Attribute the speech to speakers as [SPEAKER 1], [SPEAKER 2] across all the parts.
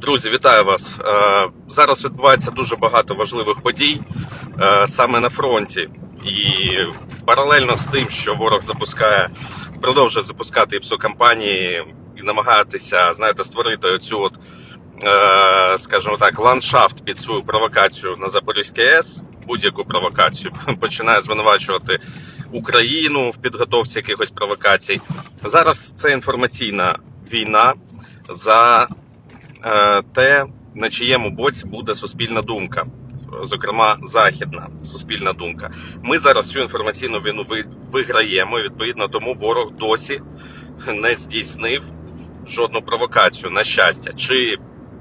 [SPEAKER 1] Друзі, вітаю вас. Е, Зараз відбувається дуже багато важливих подій е, саме на фронті. І паралельно з тим, що ворог запускає, продовжує запускати іпсо кампанії і намагатися, знаєте, створити оцю от, е, скажімо так, ландшафт під свою провокацію на Запорізькій АЕС, будь-яку провокацію, починає звинувачувати Україну в підготовці якихось провокацій. Зараз це інформаційна війна за те, на чиєму боці буде суспільна думка, зокрема західна суспільна думка. Ми зараз цю інформаційну війну виграємо. і, Відповідно, тому ворог досі не здійснив жодну провокацію. На щастя, чи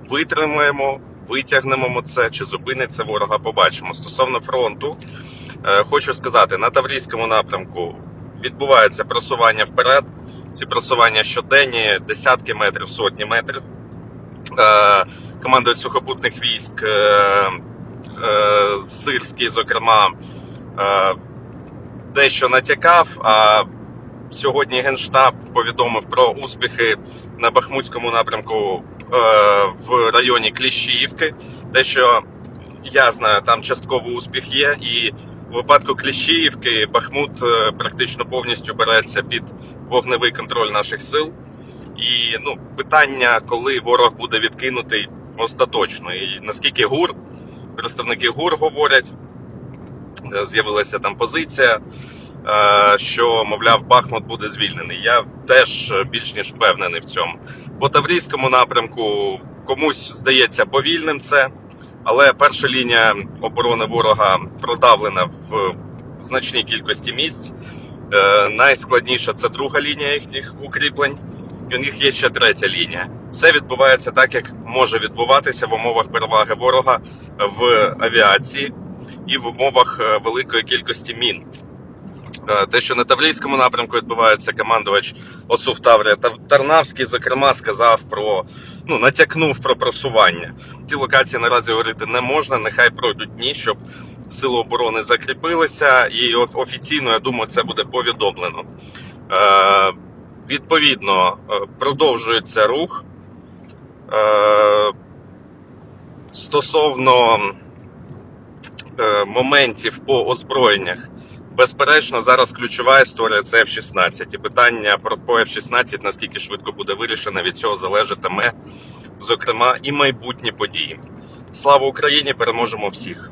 [SPEAKER 1] витримаємо, витягнемо це, чи зупиниться ворога, побачимо. Стосовно фронту, е, хочу сказати, на Таврійському напрямку відбувається просування вперед. Ці просування щоденні, десятки метрів, сотні метрів. Е, командують сухопутних військ е, е, Сирський, зокрема, дещо натякав. А сьогодні Генштаб повідомив про успіхи на Бахмутському напрямку в районі Кліщіївки. Те, що я знаю, там частково успіх є, і в випадку Кліщіївки Бахмут практично повністю береться під вогневий контроль наших сил. І ну, питання, коли ворог буде відкинутий остаточно. І наскільки ГУР, представники ГУР говорять, е, з'явилася там позиція, е, що, мовляв, Бахмут буде звільнений. Я теж е, більш ніж впевнений в цьому. По Таврійському напрямку комусь здається повільним це, але перша лінія оборони ворога продавлена в значній кількості місць. Найскладніша це друга лінія їхніх укріплень. І у них є ще третя лінія. Все відбувається так, як може відбуватися в умовах переваги ворога в авіації і в умовах е, великої кількості мін. Е, Те, що на Таврійському напрямку відбувається, командувач ОСУВ Таврія Тав- Тарнавський, зокрема, сказав про ну натякнув про просування. Ці локації наразі говорити не можна. Нехай пройдуть дні, щоб сили оборони закріпилися, і офіційно я думаю, це буде повідомлено. Відповідно, е, продовжується рух. Е, Стосовно е, моментів по озброєннях, безперечно, зараз ключова історія це F-16. І питання про по F-16, наскільки швидко буде вирішено, від цього залежатиме, зокрема, і майбутні події. Слава Україні! Переможемо всіх!